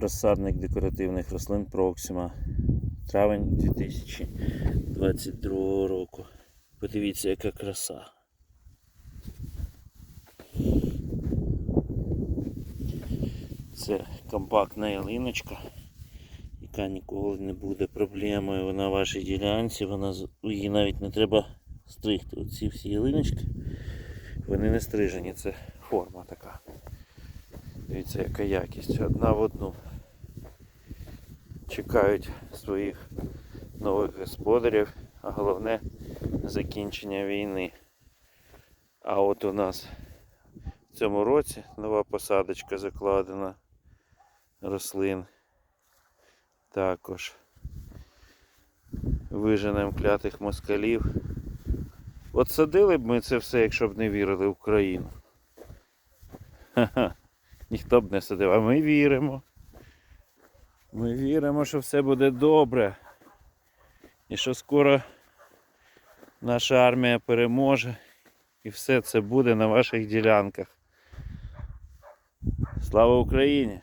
розсадник декоративних рослин Проксима. Травень 2022 року. Подивіться, яка краса. Це компактна ялиночка, яка ніколи не буде проблемою на вашій ділянці. Вона її навіть не треба стригти. Оці всі ялиночки, вони не стрижені, це форма така. Дивіться, яка якість. Одна в одну. Чекають своїх нових господарів, а головне закінчення війни. А от у нас в цьому році нова посадочка закладена рослин. Також виженем клятих москалів. От садили б ми це все, якщо б не вірили в Україну. Ха-ха. Ніхто б не садив, а ми віримо. Ми віримо, що все буде добре. І що скоро наша армія переможе. І все це буде на ваших ділянках. Слава Україні!